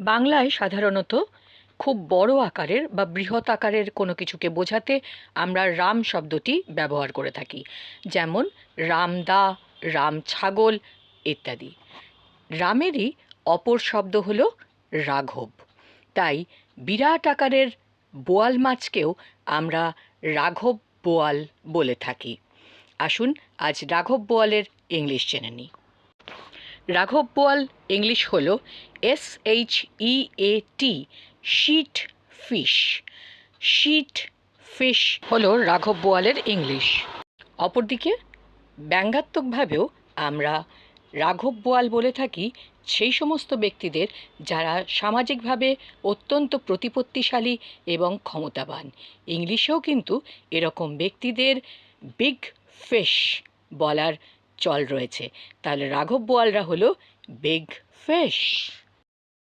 বাংলায় সাধারণত খুব বড় আকারের বা বৃহৎ আকারের কোনো কিছুকে বোঝাতে আমরা রাম শব্দটি ব্যবহার করে থাকি। যেমন রামদা রাম ছাগল ইত্যাদি। রামেরই অপর শব্দ হলো রাঘব। তাই বিরাট আকারের বোয়াল মাছকেও আমরা রাঘব বোয়াল বলে থাকি। আসুন আজ রাঘব বোয়ালের ইংলিশ জেনে নিই। রাঘব বোয়াল ইংলিশ হল S H E A T sheat fish. Sheat fish হল রাঘব বোয়ালের ইংলিশ। অপরদিকে, ব্যঙ্গাত্মকভাবেও আমরা রাঘব বোয়াল বলে থাকি সেই সমস্ত ব্যক্তিদের যারা সামাজিকভাবে অত্যন্ত প্রতিপত্তিশালী এবং ক্ষমতাবান। ইংলিশেও কিন্তু এরকম ব্যক্তিদের বিগ ফিশ বলার চল রয়েছে। তাহলে রাঘব বোয়ালরা হলো বিগ ফিশ